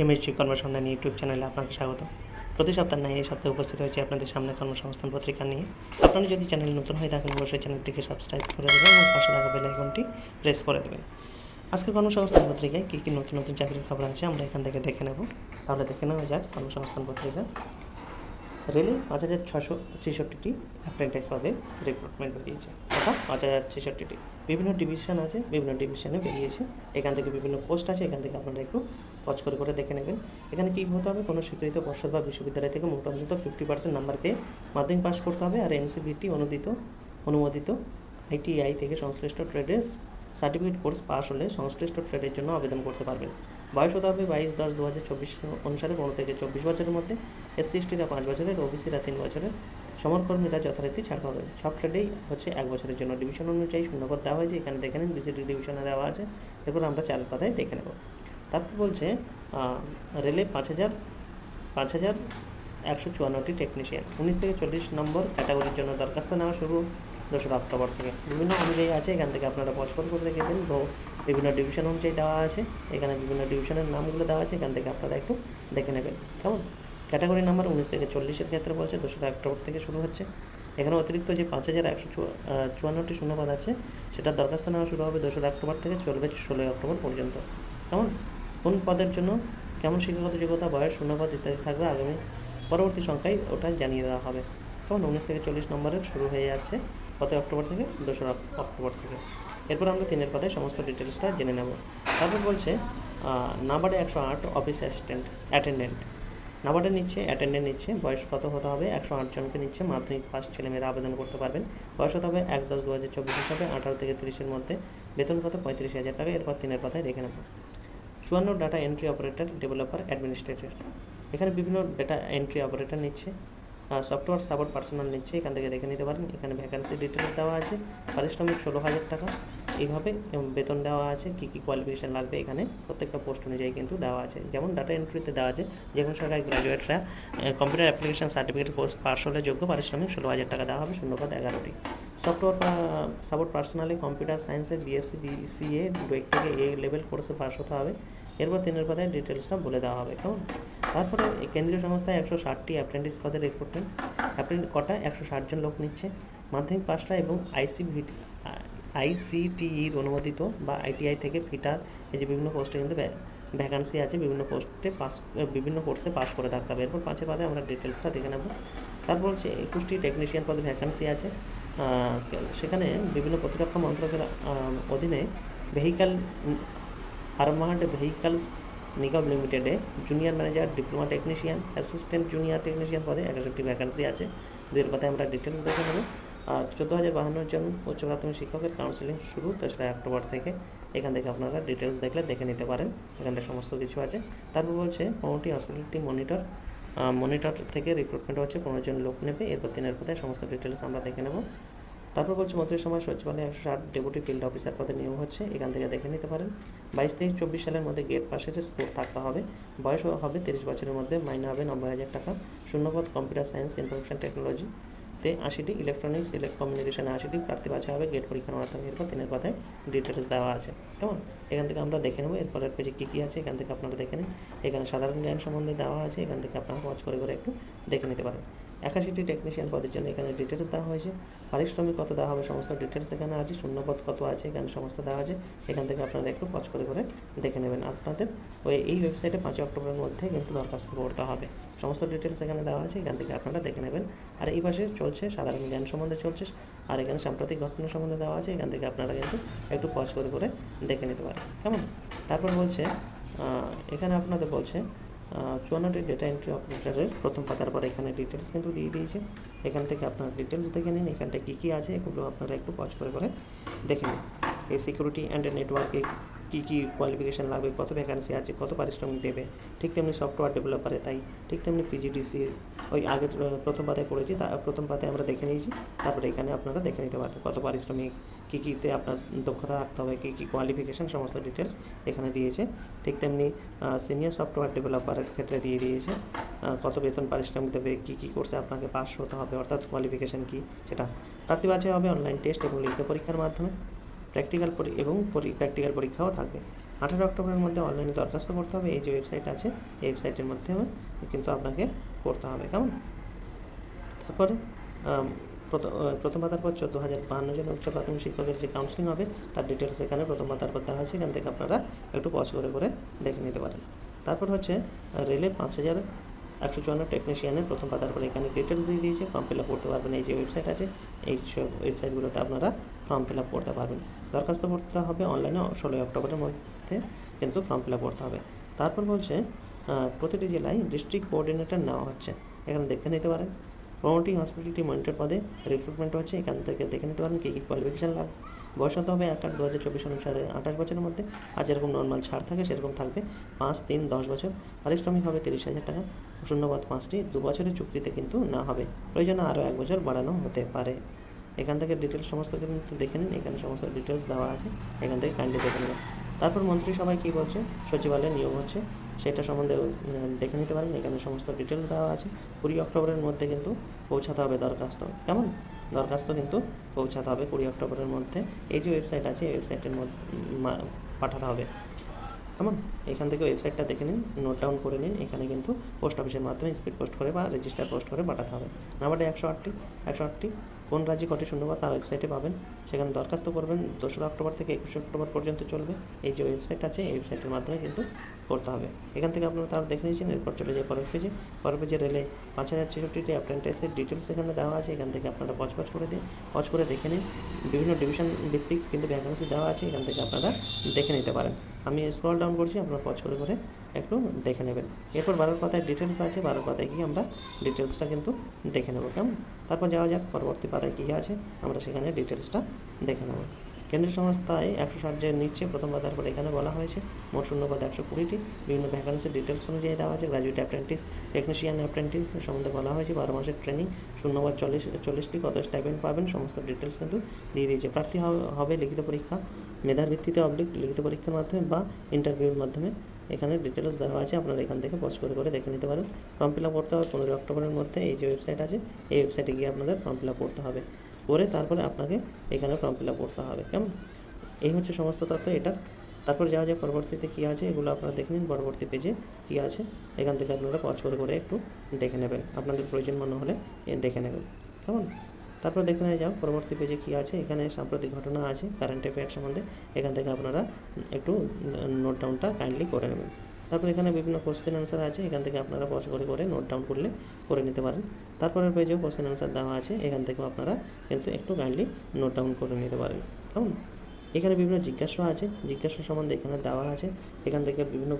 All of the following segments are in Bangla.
এমএসজি কর্মসন্ধানী ইউটিউব চ্যানেলে আপনাকে স্বাগত। প্রতি সপ্তাহ নয় এই সপ্তাহে উপস্থিত হয়েছে আপনাদের সামনে কর্মসংস্থান পত্রিকা নিয়ে। আপনারা যদি চ্যানেল নতুন হয়ে থাকেন, অবশ্যই চ্যানেলটিকে সাবস্ক্রাইব করে দেবেন এবং পাশে থাকা বেল আইকনটি প্রেস করে দেবেন। আজকে কর্মসংস্থান পত্রিকায় কী কী নতুন নতুন চাকরির খবর আছে, আমরা এখান থেকে দেখে নেব। তাহলে দেখে নেওয়া যাক কর্মসংস্থান পত্রিকা রেলে পাঁচ হাজার ছশো ছেষট্টিটি অ্যাপ্রেন্টাইজ পদে রিক্রুটমেন্ট বেরিয়েছে। অর্থাৎ পাঁচ হাজার ছেষট্টিটি। বিভিন্ন ডিভিশন আছে, বিভিন্ন ডিভিশনে বেরিয়েছে। এখান থেকে বিভিন্ন পোস্ট আছে, এখান থেকে আপনারা একটু পজ করে করে দেখে নেবেন। এখানে কী হতে হবে? কোনো স্বীকৃত পর্ষদ বা বিশ্ববিদ্যালয় থেকে মোট অন্তত ফিফটি পার্সেন্ট নাম্বার পেয়ে মাধ্যমিক পাস করতে হবে। আর এনসিবিটি অনুদিত, অনুমোদিত আইটিআই থেকে সংশ্লিষ্ট ট্রেডের সার্টিফিকেট কোর্স পাস হলে সংশ্লিষ্ট ট্রেডের জন্য আবেদন করতে পারবেন। বয়স হতে হবে বাইশ দশ দু হাজার চব্বিশ অনুসারে পনেরো থেকে চব্বিশ বছরের মধ্যে। এসসি এসটিরা পাঁচ বছরের, ওবিসিরা তিন বছরের সমরকর্মীরা যথারীতি ছাড় পাবেন সব ট্রেডেই হচ্ছে এক বছরের জন্য। ডিভিশন অনুযায়ী শূন্যপদ দেওয়া হয়েছে, এখানে দেখে নিন, বিসিডি ডিভিশনে দেওয়া আছে। এরপর আমরা চার পাতায় দেখে নেব। তারপর বলছে রেলে পাঁচ হাজার পাঁচ হাজার একশো চুয়ান্নটি টেকনিশিয়ান। উনিশ থেকে চল্লিশ নম্বর ক্যাটাগরির জন্য দরখাস্ত নেওয়া শুরু দোসরা অক্টোবর থেকে। বিভিন্ন অনুযায়ী আছে, এখান থেকে আপনারা পছন্দ করে রেখেছেন তো বিভিন্ন ডিভিশন অনুযায়ী দেওয়া আছে, এখানে বিভিন্ন ডিভিশনের নামগুলো দেওয়া আছে, এখান থেকে আপনারা একটু দেখে নেবেন। কেমন? ক্যাটাগরি নাম্বার উনিশ থেকে চল্লিশের ক্ষেত্রে বলছে দোসরা অক্টোবর থেকে শুরু হচ্ছে। এখানে অতিরিক্ত যে পাঁচ হাজার একশো চুয়া- চুয়ান্নটি শূন্যপদ আছে সেটার দরখাস্ত নেওয়া শুরু হবে দোসরা অক্টোবর থেকে চলবে ষোলোই অক্টোবর পর্যন্ত। কেমন? কোন পদের জন্য কেমন শিক্ষাগত যোগ্যতা, বয়স, শূন্যপদ ইত্যাদি থাকবে আগামী পরবর্তী সংখ্যায় ওটা জানিয়ে দেওয়া হবে। কেমন? উনিশ থেকে চল্লিশ নম্বরের শুরু হয়ে যাচ্ছে কতই অক্টোবর থেকে? দোসরা অক্টোবর থেকে। এরপর আমরা তিনের পাতায় সমস্ত ডিটেলসটা জেনে নেব। তারপর বলছে নাবার্ডে একশো আট অফিস অ্যাসিস্ট্যান্ট অ্যাটেন্ডেন্ট নাবার্ডে নিচ্ছে অ্যাটেন্ডেন্ট নিচ্ছে, বয়স কত হতে হবে, একশো আট জনকে নিচ্ছে, মাধ্যমিক পাস ছেলেমেয়েরা আবেদন করতে পারবেন। বয়স হতে হবে এক দশ দু হাজার চব্বিশ হিসাবে, আঠারো থেকে তিরিশের মধ্যে। বেতন কত? পঁয়ত্রিশ হাজার টাকা। এরপর তিনের পাতায় দেখে নেব। চুয়ান্ন data entry operator developer administrator এখানে বিভিন্ন ডাটা এন্ট্রি অপারেটর নিচ্ছে। সফটওয়্যার সাপোর্ট পার্সোনাল নিচ্ছে। এখান থেকে দেখে নিতে পারেন। এখানে ভ্যাকান্সি ডিটেলস দেওয়া আছে। পারিশ্রমিক ষোলো হাজার টাকা। এইভাবে বেতন দেওয়া আছে, কী কী কোয়ালিফিকেশান লাগবে এখানে, প্রত্যেকটা পোস্ট অনুযায়ী কিন্তু দেওয়া আছে। যেমন ডাটা এন্ট্রিতে দেওয়া আছে যে কোনো সরকারি গ্র্যাজুয়েটরা computer application certificate course pass হলে যোগ্য, পারিশ্রমিক ষোলো হাজার টাকা দেওয়া হবে শূন্যপদ এগারোটি। সফটওয়্যার সাপোর্ট পার্সোনালি কম্পিউটার সায়েন্সের বিএসসি বিসিএ ডুয়েক থেকে এ লেভেল কোর্সে পাস হতে হবে। এরপর তিনের পাতায় ডিটেলসটা বলে দেওয়া হবে, কেমন? তারপরে কেন্দ্রীয় সংস্থায় একশো ষাটটি অ্যাপ্রেন্টিস পদের রিক্রুটমেন্ট অ্যাপ্রেন্ট কটা? একশো ষাট জন লোক নিচ্ছে। মাধ্যমিক পাশটা এবং আইসিভিটি আইসিটিইর অনুমোদিত বা আইটিআই থেকে ফিটার এই যে বিভিন্ন পোস্টে কিন্তু ভ্যাকান্সি আছে, বিভিন্ন পোস্টে পাস বিভিন্ন কোর্সে পাস করে থাকতে হবে। এরপর পাঁচের পাতায় আমরা ডিটেলসটা দেখে নেব। তারপর হচ্ছে একুশটি টেকনিশিয়ান পদে ভ্যাকান্সি আছে। সেখানে বিভিন্ন প্রতিরক্ষা মন্ত্রকের অধীনে ভেহিক্যাল আর্মার্ড ভেহিকলস নিগম লিমিটেডে junior manager, diploma technician, assistant junior technician পদে একষট্টি ভ্যাকান্সি আছে। দুইয়ের পাতায় আমরা ডিটেলস দেখে নেব। আর চোদ্দ হাজার বাহান্ন জন উচ্চ প্রাথমিক শিক্ষকের কাউন্সিলিং শুরু তেসরা অক্টোবর থেকে এখান থেকে আপনারা ডিটেলস দেখলে দেখে নিতে পারেন এখানে সমস্ত কিছু আছে। তারপর বলছে পনেরোটি হসপিটালটি মনিটর মনিটর থেকে রিক্রুটমেন্ট হচ্ছে, পনেরো জন লোক নেবে, এরপর তিনের পাতায় সমস্ত ডিটেলস আমরা দেখে নেব। তারপর বলছে, মন্ত্রী সমাজ সচিবালয়ে একশো ষাট ডেপুটি ফিল্ড অফিসার পদে নিয়োগ হচ্ছে, এখান থেকে দেখে নিতে পারেন। বাইশ থেকে চব্বিশ সালের মধ্যে গেট পাশের স্কোর থাকতে হবে, বয়স হবে তিরিশ বছরের মধ্যে মাইনে হবে নব্বই হাজার টাকা। শূন্যপদ কম্পিউটার সায়েন্স ইনফরমেশন টেকনোলজি তে আশিটি ইলেকট্রনিক্স ইলেক কমিউনিকেশনে আশিটি প্রার্থী বাছা হবে। গেট পরীক্ষার মাধ্যমে এরপর তিনের পাতায় ডিটেলস দেওয়া আছে। কেমন? এখান থেকে আমরা দেখে নেব। এরপরের পেজে কী কী আছে, এখান থেকে আপনারা দেখে নিন। এখানে সাধারণ জ্ঞান সম্বন্ধে দেওয়া আছে। এখান থেকে আপনারা ওয়াচ করে করে একটু দেখে নিতে পারেন। একাশিটি টেকনিশিয়ান পদের জন্য এখানে ডিটেলস দেওয়া হয়েছে। পারিশ্রমিক কত দেওয়া হবে, সমস্ত ডিটেলস এখানে আছে। শূন্যপদ কত আছে, এখানে সমস্ত দেওয়া আছে। এখান থেকে আপনারা একটু পজ করে করে দেখে নেবেন। আপনাদের ওই এই ওয়েবসাইটে পাঁচই অক্টোবরের মধ্যে কিন্তু দরখাস্ত করতে হবে। সমস্ত ডিটেলস এখানে দেওয়া আছে, এখান থেকে আপনারা দেখে নেবেন। আর এই পাশে চলছে, সাধারণ জ্ঞান সম্বন্ধে চলছে, আর এখানে সাম্প্রতিক ঘটনা সম্বন্ধে দেওয়া আছে, এখান থেকে আপনারা কিন্তু একটু পজ করে করে দেখে নিতে পারেন। কেমন? তারপর বলছে এখানে আপনাদের বলছে চুয়ান্নটি ডেটা এন্ট্রি অপারেটরের প্রথম পাতার পর এখানে ডিটেলস কিন্তু দিয়ে দিয়েছে। এখান থেকে আপনারা ডিটেলস দেখে নিন এখানটা কী কী আছে, এগুলো আপনারা একটু পজ করে করে দেখে নিন। এই সিকিউরিটি অ্যান্ড নেটওয়ার্কে কী কী কোয়ালিফিকেশান লাগবে, কত ভ্যাকান্সি আছে, কত পারিশ্রমিক দেবে, ঠিক তেমনি সফটওয়্যার ডেভেলপারে তাই, ঠিক তেমনি পিজিডিসি ওই আগের প্রথম পাতায় পড়েছি, তা, প্রথম পাতায় আমরা দেখে নিয়েছি, তারপরে এখানে আপনারা দেখে নিতে পারবেন কত পারিশ্রমিক, কী কীতে আপনার দক্ষতা রাখতে হবে, কী কী কোয়ালিফিকেশান সমস্ত ডিটেলস এখানে দিয়েছে, ঠিক তেমনি সিনিয়র সফটওয়্যার ডেভেলপারের ক্ষেত্রে দিয়ে দিয়েছে কত বেতন পারিশ্রমিক দেবে, কী কী কোর্সে আপনাকে পাস হতে হবে, অর্থাৎ কোয়ালিফিকেশান কী, সেটা। প্রার্থী বাছাই হবে অনলাইন টেস্ট এবং লিখিত পরীক্ষার মাধ্যমে। প্র্যাকটিক্যাল এবং প্র্যাকটিক্যাল পরীক্ষাও থাকবে আঠারো অক্টোবরের মধ্যে অনলাইনে দরখাস্ত করতে হবে। এই যে ওয়েবসাইট আছে, এই ওয়েবসাইটের মধ্যে কিন্তু আপনাকে করতে হবে। কেমন? তারপরে প্রথম পাতার পর চোদ্দ হাজার বাহান্ন জন উচ্চ প্রাথমিক শিক্ষকের যে কাউন্সিলিং হবে, তার ডিটেলস এখানে প্রথম পাতার পর দেওয়া আছে। এখান থেকে আপনারা একটু পজ করে করে দেখে নিতে পারেন। তারপর হচ্ছে রেলের পাঁচ হাজার একশো চুয়ান্ন টেকনিশিয়ানের প্রথম পাতার পর এখানে ডিটেলস দিয়ে দিয়েছে। ফর্ম ফিল আপ করতে পারবেন। এই যে ওয়েবসাইট আছে, এই সব ওয়েবসাইটগুলোতে আপনারা ফর্ম ফিল আপ করতে পারবেন। দরখাস্ত করতে হবে অনলাইনে ষোলোই অক্টোবরের মধ্যে কিন্তু ফর্ম ফিল আপ করতে হবে। তারপর বলছে প্রতিটি জেলায় ডিস্ট্রিক্ট কোঅর্ডিনেটর নেওয়া হচ্ছে। এখানে দেখে নিতে পারেন। প্রমোটিং হসপিটালিটি মনিটর পদে রিক্রুটমেন্ট হচ্ছে। এখান থেকে দেখে নিতে পারেন কী কী কোয়ালিফিকেশান লাগবে বয়স হতে হবে এক আট। দু হাজার চব্বিশ অনুসারে আঠাশ বছরের মধ্যে আর যেরকম নর্মাল ছাড় থাকে সেরকম থাকবে। পাঁচ তিন দশ বছর। পারিশ্রমিক হবে তিরিশ হাজার টাকা। শূন্যবাদ পাঁচটি। দু বছরের চুক্তিতে কিন্তু না হবে। প্রয়োজনে আরও এক বছর বাড়ানো হতে পারে। এখান থেকে ডিটেলস সমস্ত কিন্তু দেখে নিন, এখানে সমস্ত ডিটেলস দেওয়া আছে, এখান থেকে কাইন্ডলি দেখে নেবেন। তারপর মন্ত্রিসভায় কী বলছে? সচিবালয়ে নিয়োগ হচ্ছে, সেটা সম্বন্ধে দেখে নিতে পারেন, এখানে সমস্ত ডিটেলস দেওয়া আছে। কুড়ি অক্টোবরের মধ্যে কিন্তু পৌঁছাতে হবে দরখাস্ত। কেমন? দরখাস্ত কিন্তু পৌঁছাতে হবে কুড়ি অক্টোবরের মধ্যে। এই যে ওয়েবসাইট আছে ওয়েবসাইটের মধ্যে পাঠাতে হবে। কেমন? এখান থেকে ওয়েবসাইটটা দেখে নিন নোট ডাউন করে নিন, এখানে কিন্তু পোস্ট অফিসের মাধ্যমে স্পিড পোস্ট করে বা রেজিস্টার পোস্ট করে পাঠাতে হবে। নাম্বারটা একশো আটটি একশো আটটি। কোন রাজ্যে কটি শূন্যবাদ তা ওয়েবসাইটে পাবেন। সেখানে দরখাস্ত করবেন। দোসরা অক্টোবর থেকে একুশে অক্টোবর পর্যন্ত চলবে। এই যে ওয়েবসাইট আছে, এই ওয়েবসাইটের মাধ্যমে কিন্তু করতে হবে। এখান থেকে আপনারা তারা দেখে নিয়েছেন, এরপর চলে যায় পরের পেজে পরের পেজে রেলে পাঁচ হাজার ছেষট্টিটি অ্যাপ্রেন্টিসের ডিটেলস এখানে দেওয়া আছে। এখান থেকে আপনারা পচ পচ করে দিন পচ করে দেখে নিন। বিভিন্ন ডিভিশন ভিত্তিক কিন্তু ভ্যাকান্সি দেওয়া আছে। এখান থেকে আপনারা দেখে নিতে পারেন। আমি স্ক্রল ডাউন করছি, আপনারা পচ করে করে একটু দেখে নেবেন। এরপর বারোর পাতায় ডিটেলস আছে। বারোর পাতায় গিয়ে আমরা ডিটেলসটা কিন্তু দেখে নেব। কেমন? তারপর যাওয়া যাক, পরবর্তী পাতায় কী আছে, আমরা সেখানে ডিটেলসটা দেখে নেব। কেন্দ্রীয় সংস্থায় একশো ষাট যে নিচ্ছে প্রথম পাতার পর এখানে বলা হয়েছে। মোট শূন্যপদ একশো কুড়িটি। বিভিন্ন ভ্যাকান্সির ডিটেলস অনুযায়ী দেওয়া আছে। গ্রাজুয়েট অ্যাপ্রেন্টিস টেকনিশিয়ান অ্যাপ্রেন্টিস সম্বন্ধে বলা হয়েছে, বারো মাসের ট্রেনিং শূন্যপদ চল্লিশ, চল্লিশটি। কত স্টাইপেন্ড পাবেন? সমস্ত ডিটেলস কিন্তু দিয়ে দিয়েছে। প্রার্থী হবে লিখিত পরীক্ষা। মেধার ভিত্তিতে অবলিক লিখিত পরীক্ষার মাধ্যমে বা ইন্টারভিউর মাধ্যমে এখানে ডিটেলস দেওয়া আছে, আপনারা এখান থেকে পজ করে করে দেখে নিতে পারেন। ফর্ম ফিল আপ করতে হবে পনেরোই অক্টোবরের মধ্যে, এই যে ওয়েবসাইট আছে, এই ওয়েবসাইটে গিয়ে আপনাদের ফর্ম ফিল আপ করতে হবে। করে তারপরে আপনাকে এখানে ফর্ম ফিল আপ করতে হবে, কেমন? এই হচ্ছে সমস্ত তথ্য এটা। তারপর যাওয়া যায় পরবর্তীতে কী আছে, এগুলো আপনারা দেখে নিন, পরবর্তী পেজে কী আছে, এখান থেকে আপনারা পজ করে করে একটু দেখে নেবেন। আপনাদের প্রয়োজন মনে হলে দেখে নেবেন, কেমন? তারপর দেখে নেওয়া যাও পরবর্তী পেজে কী আছে? এখানে সাম্প্রতিক ঘটনা আছে কারেন্ট অ্যাফেয়ার সম্বন্ধে। এখান থেকে আপনারা একটু নোট ডাউনটা কাইন্ডলি করে নেবেন। তারপর এখানে বিভিন্ন কোশ্চেন অ্যান্সার আছে, এখান থেকে আপনারা পজ করে করে নোট ডাউন করলে করে নিতে পারেন। তারপরের পেজেও কোশ্চেন অ্যান্সার দেওয়া আছে, এখান থেকেও আপনারা কিন্তু একটু কাইন্ডলি নোট ডাউন করে নিতে পারেন। কেমন? এখানে বিভিন্ন জিজ্ঞাসা আছে, জিজ্ঞাসা সম্বন্ধে এখানে দেওয়া আছে। এখান থেকে বিভিন্ন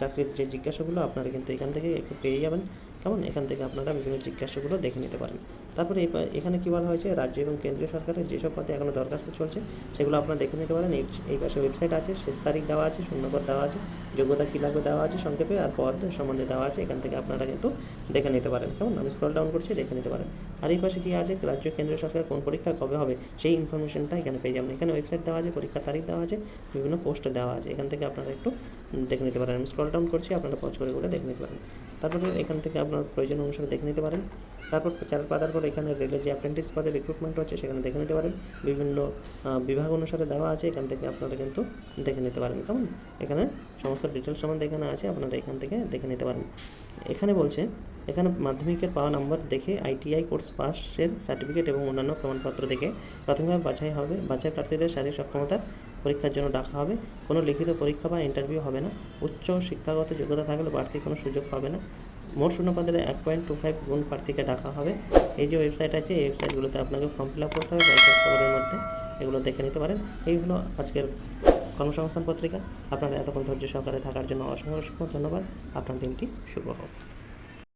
চাকরির যে জিজ্ঞাসাগুলো, আপনারা কিন্তু এখান থেকে একটু পেয়ে যাবেন। কেমন? এখান থেকে আপনারা বিভিন্ন জিজ্ঞাসাগুলো দেখে নিতে পারেন। তারপরে এখানে কী বলা হয়েছে, রাজ্য এবং কেন্দ্রীয় সরকারের যেসব পদে এখনও দরখাস্ত চলছে, সেগুলো আপনারা দেখে নিতে পারেন। এই পাশে ওয়েবসাইট আছে, শেষ তারিখ দেওয়া আছে শূন্যপদ দেওয়া আছে, যোগ্যতা কী লাগবে দেওয়া আছে, সংক্ষেপে, আর পদ সম্বন্ধে দেওয়া আছে, এখান থেকে আপনারা কিন্তু দেখে নিতে পারেন। কেমন? আমি স্ক্রল ডাউন করছি, দেখে নিতে পারেন। আর এই পাশে কী আছে, রাজ্য, কেন্দ্রীয় সরকার কোন পরীক্ষা কবে হবে, সেই ইনফরমেশনটা এখানে পেয়ে যাবেন। এখানে ওয়েবসাইট দেওয়া আছে পরীক্ষার তারিখ দেওয়া আছে, বিভিন্ন পোস্ট দেওয়া আছে। এখান থেকে আপনারা একটু দেখে নিতে পারেন। আমি স্ক্রল ডাউন করছি, আপনারা পজ করে করে দেখে নিতে পারেন। তারপরে এখান থেকে আপনার প্রয়োজন অনুসারে দেখে নিতে পারেন। তারপর চার পাতার পর এখানে রেলে যে অ্যাপ্রেন্টিস পদে রিক্রুটমেন্ট হচ্ছে সেখানে দেখে নিতে পারেন। বিভিন্ন বিভাগ অনুসারে দেওয়া আছে, এখান থেকে আপনারা কিন্তু দেখে নিতে পারেন। কেমন? এখানে সমস্ত ডিটেলস সম্বন্ধে এখানে আছে, আপনারা এখান থেকে দেখে নিতে পারেন। এখানে বলছে, এখানে মাধ্যমিকের পাওয়া নাম্বার দেখে আইটিআই কোর্স পাসের সার্টিফিকেট এবং অন্যান্য প্রমাণপত্র দেখে প্রাথমিকভাবে বাছাই হবে। বাছাই প্রার্থীদের শারীরিক সক্ষমতার পরীক্ষার জন্য ডাকা হবে। কোনো লিখিত পরীক্ষা বা ইন্টারভিউ হবে না। উচ্চ শিক্ষাগত যোগ্যতা থাকলে বাড়তি কোনো সুযোগ পাবে না। মোট শূন্যপদের এক পয়েন্ট টু ফাইভ গুণ প্রার্থীকে ডাকা হবে। এই যে ওয়েবসাইট আছে, এই ওয়েবসাইটগুলোতে আপনাকে ফর্ম ফিল আপ করতে হবে বাইশ অক্টোবরের মধ্যে। এগুলো দেখে নিতে পারেন। এই হলো আজকের কর্মসংস্থান পত্রিকা। আপনারা এতক্ষণ ধৈর্য সহকারে থাকার জন্য অসংখ্য অসংখ্য ধন্যবাদ। আপনার দিনটি শুভ হোক।